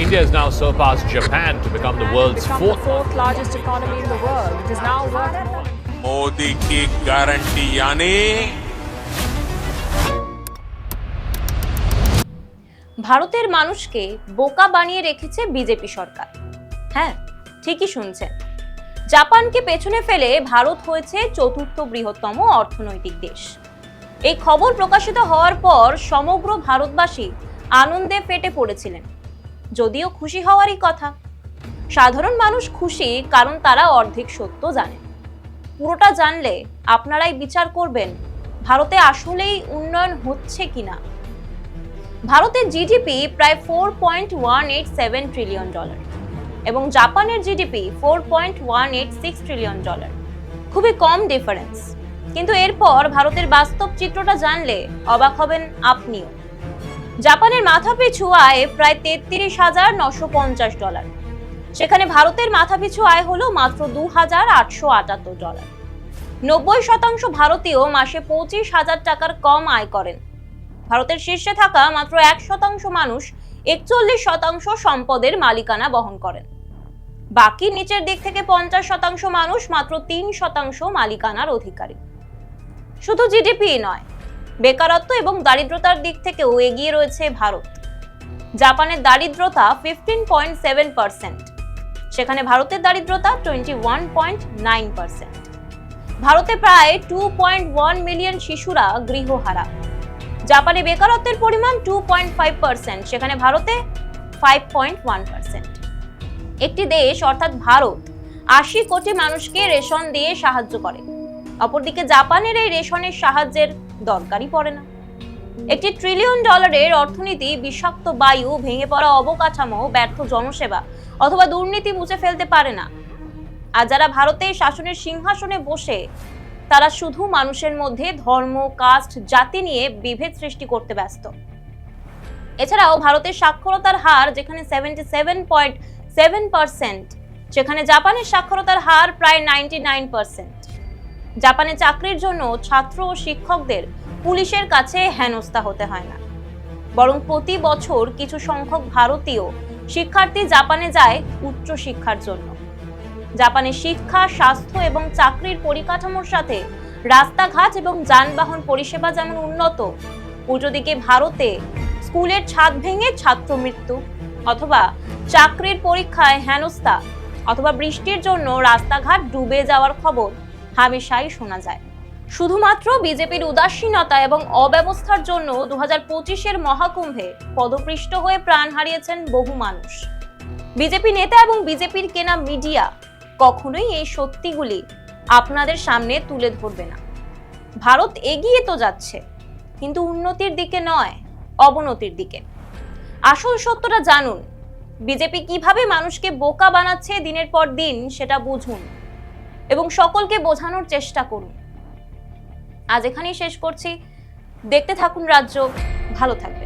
India has now surpassed Japan to become the world's become fourth. the fourth largest economy in the world. It is now worth more. Modi की guarantee यानी ভারতের মানুষকে বোকা বানিয়ে রেখেছে BJP সরকার হ্যাঁ ঠিকই শুনছেন জাপানকে পেছনে ফেলে ভারত হয়েছে চতুর্থ বৃহত্তম অর্থনৈতিক দেশ এই খবর প্রকাশিত হওয়ার পর সমগ্র ভারতবাসী আনন্দে ফেটে পড়েছিলেন যদিও খুশি হওয়ারই কথা। সাধারণ মানুষ খুশি কারণ তারা অর্ধেক সত্য জানেন পুরোটা জানলে আপনারাই বিচার করবেন ভারতে আসলেই উন্নয়ন হচ্ছে কিনা। ভারতের জিডিপি প্রায় four point one eight seven trillion dollar এবং জাপানের GDP four point one eight six trillion dollar খুবই কম ডিফারেন্স কিন্তু এরপর ভারতের বাস্তব চিত্রটা জানলে অবাক হবেন আপনিও। জাপানের মাথাপিছু আয় প্রায় তেত্রিশ হাজার নশো পঞ্চাশ ডলার। সেখানে ভারতের মাথাপিছু আয় হলো মাত্র দু হাজার আটশো আটাত্তর ডলার। নব্বই শতাংশ ভারতীয় মাসে পঁচিশ হাজার টাকার কম আয় করেন। ভারতের শীর্ষে থাকা মাত্র এক শতাংশ মানুষ একচল্লিশ শতাংশ সম্পদের মালিকানা বহন করেন। বাকি নিচের দিক থেকে পঞ্চাশ শতাংশ মানুষ মাত্র তিন শতাংশ মালিকানার অধিকারী। শুধু জিডিপি নয় বেকারত্ব এবং দারিদ্রতার দিক থেকেও এগিয়ে রয়েছে ভারত। জাপানের দারিদ্রতা ফিফটিন পয়েন্ট সেভেন পার্সেন্ট সেখানে ভারতের দারিদ্রতা twenty one point nine percent ভারতে প্রায় টু পয়েন্ট ওয়ান মিলিয়ন শিশুরা গৃহহারা। জাপানে বেকারত্বের পরিমাণ টু পয়েন্ট ফাইভ পার্সেন্ট সেখানে ভারতে ফাইভ পয়েন্ট ওয়ান পার্সেন্ট একটি দেশ, অর্থাৎ ভারত, আশি কোটি মানুষকে রেশন দিয়ে সাহায্য করে। অপরদিকে জাপানের এই রেশনের সাহায্যের দরকারই পড়ে না। একটি ট্রিলিয়ন ডলারের অর্থনীতি বিষাক্ত বায়ু, ভেঙে পড়া অবকাঠামো, ব্যর্থ জনসেবা অথবা দুর্নীতি মুছে ফেলতে পারে না। আর যারা ভারতের শাসনের সিংহাসনে বসে, তারা শুধু মানুষের মধ্যে ধর্ম, কাস্ট, জাতি নিয়ে বিভেদ সৃষ্টি করতে ব্যস্ত। এছাড়াও ভারতের সাক্ষরতার হার, যেখানে seventy seven point seven percent সেখানে জাপানের সাক্ষরতার হার প্রায় নাইনটি নাইন পার্সেন্ট জাপানে চাকরির জন্য ছাত্র ও শিক্ষকদের পুলিশের কাছে হেনস্থা হতে হয় না। বরং প্রতি বছর কিছু সংখ্যক ভারতীয় শিক্ষার্থী জাপানে যায় উচ্চ শিক্ষার জন্য। জাপানে শিক্ষা, স্বাস্থ্য এবং চাকরির পরিকাঠামোর সাথে রাস্তাঘাট এবং যানবাহন পরিষেবা যেমন উন্নত, উল্টো দিকে ভারতে স্কুলের ছাদ ভেঙে ছাত্র মৃত্যু অথবা চাকরির পরীক্ষায় হেনস্থা অথবা বৃষ্টির জন্য রাস্তাঘাট ডুবে যাওয়ার খবর হামেশাই শোনা যায়। শুধুমাত্র বিজেপির উদাসীনতা এবং অব্যবস্থার জন্য দু হাজার পঁচিশের মহাকুম্ভে পদপৃষ্ট হয়ে প্রাণ হারিয়েছেন বহু মানুষ। বিজেপি নেতা এবং বিজেপির কেনা মিডিয়া কখনোই এই সত্যিগুলি আপনাদের সামনে তুলে ধরবে না। ভারত এগিয়ে তো যাচ্ছে, কিন্তু উন্নতির দিকে নয়, অবনতির দিকে। আসল সত্যটা জানুন, বিজেপি কীভাবে মানুষকে বোকা বানাচ্ছে দিনের পর দিন সেটা বুঝুন। এবং সকলকে বোঝানোর চেষ্টা করুন। আজ এখানেই শেষ করছি। দেখতে থাকুন রাজ্য। ভালো থাকুন।